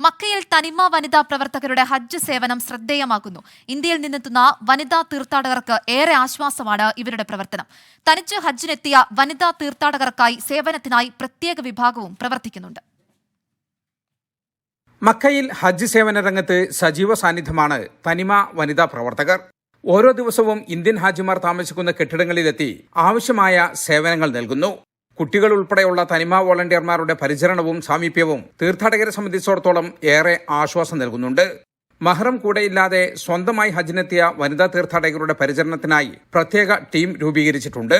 മക്കയിൽ തനിമ വനിതാ പ്രവർത്തകരുടെ ഹജ്ജ് സേവനം ശ്രദ്ധേയമാക്കുന്നു. ഇന്ത്യയിൽ നിന്നെത്തുന്ന വനിതാ തീർത്ഥാടകർക്ക് ഏറെ ആശ്വാസമാണ് ഇവരുടെ പ്രവർത്തനം. തനിച്ച് ഹജ്ജിനെത്തിയ വനിതാ തീർത്ഥാടകർക്കായി സേവനത്തിനായി പ്രത്യേക വിഭാഗവും പ്രവർത്തിക്കുന്നുണ്ട്. മക്കയിൽ ഹജ്ജ് സേവന രംഗത്ത് സജീവ സാന്നിധ്യമാണ് തനിമ വനിതാ പ്രവർത്തകർ. ഓരോ ദിവസവും ഇന്ത്യൻ ഹാജിമാർ താമസിക്കുന്ന കെട്ടിടങ്ങളിലെത്തി ആവശ്യമായ സേവനങ്ങൾ നൽകുന്നു. കുട്ടികൾ ഉൾപ്പെടെയുള്ള തനിമ വോളണ്ടിയർമാരുടെ പരിചരണവും സാമീപ്യവും തീർത്ഥാടകരെ സംബന്ധിച്ചിടത്തോളം ഏറെ ആശ്വാസം നൽകുന്നുണ്ട്. മഹറം കൂടെയില്ലാതെ സ്വന്തമായി ഹജ്ജിനെത്തിയ വനിതാ തീർത്ഥാടകരുടെ പരിചരണത്തിനായി പ്രത്യേക ടീം രൂപീകരിച്ചിട്ടുണ്ട്.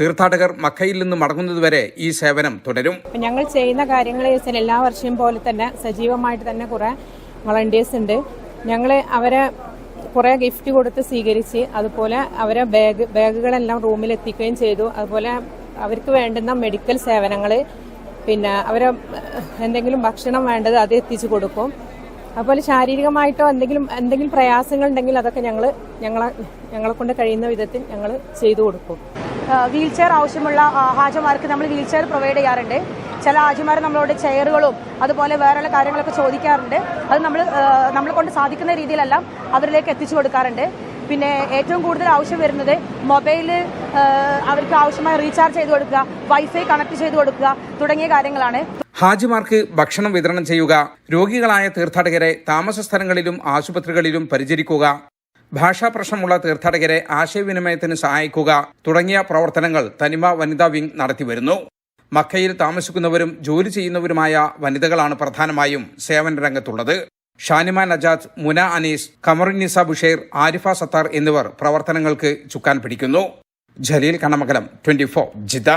തീർത്ഥാടകർ മക്കയിൽ നിന്ന് മടങ്ങുന്നതുവരെ ഈ സേവനം തുടരും. ഞങ്ങൾ ചെയ്യുന്ന കാര്യങ്ങൾ എല്ലാ വർഷവും പോലെ തന്നെ സജീവമായിട്ട് തന്നെ കുറെ വളണ്ടിയേഴ്സ് ഉണ്ട്. ഞങ്ങൾ അവരെ കുറെ ഗിഫ്റ്റ് കൊടുത്ത് സ്വീകരിച്ച് അതുപോലെ അവരെ ബാഗ് ബാഗുകളെല്ലാം റൂമിൽ എത്തിക്കുകയും ചെയ്തു. അതുപോലെ അവർക്ക് വേണ്ടുന്ന മെഡിക്കൽ സേവനങ്ങൾ പിന്നെ അവരെ എന്തെങ്കിലും ഭക്ഷണം വേണ്ടത് അത് എത്തിച്ചു കൊടുക്കും. അതുപോലെ ശാരീരികമായിട്ടോ എന്തെങ്കിലും എന്തെങ്കിലും പ്രയാസങ്ങൾ ഉണ്ടെങ്കിൽ അതൊക്കെ ഞങ്ങൾ ഞങ്ങളെ ഞങ്ങളെ കൊണ്ട് കഴിയുന്ന വിധത്തിൽ ഞങ്ങൾ ചെയ്തു കൊടുക്കും. വീൽ ചെയർ ആവശ്യമുള്ള ഹാജമാർക്ക് നമ്മൾ വീൽ ചെയർ പ്രൊവൈഡ് ചെയ്യാറുണ്ട്. ചില ഹാജിമാർ നമ്മളോട് ചെയറുകളും അതുപോലെ വേറെയുള്ള കാര്യങ്ങളൊക്കെ ചോദിക്കാറുണ്ട്. അത് നമ്മൾ നമ്മളെ കൊണ്ട് സാധിക്കുന്ന രീതിയിലെല്ലാം അവരിലേക്ക് എത്തിച്ചു കൊടുക്കാറുണ്ട്. പിന്നെ ഏറ്റവും കൂടുതൽ ആവശ്യം വരുന്നത് മൊബൈൽ അവർക്ക് ആവശ്യമായ റീചാർജ് ചെയ്ത് കൊടുക്കുക വൈഫൈ കണക്ട് ചെയ്ത് കൊടുക്കുക തുടങ്ങിയ കാര്യങ്ങളാണ്. ഹാജിമാർക്ക് ഭക്ഷണം വിതരണം ചെയ്യുക രോഗികളായ തീർത്ഥാടകരെ താമസ സ്ഥലങ്ങളിലും ആശുപത്രികളിലും പരിചരിക്കുക ഭാഷാ പ്രശ്നമുള്ള തീർത്ഥാടകരെ ആശയവിനിമയത്തിന് സഹായിക്കുക തുടങ്ങിയ പ്രവർത്തനങ്ങൾ തനിമ വനിതാ വിംഗ് നടത്തിവരുന്നു മക്കയിൽ താമസിക്കുന്നവരും ജോലി ചെയ്യുന്നവരുമായ വനിതകളാണ് പ്രധാനമായും സേവന രംഗത്തുള്ളത്. ഷാനിമ നജാദ് മുന അനീസ് കമറുന്നിസ ബുഷേർ ആരിഫ സത്താർ എന്നിവർ പ്രവർത്തനങ്ങൾക്ക് ചുക്കാൻ പിടിക്കുന്നു. Jaleel Kannamangalam twenty Jeddah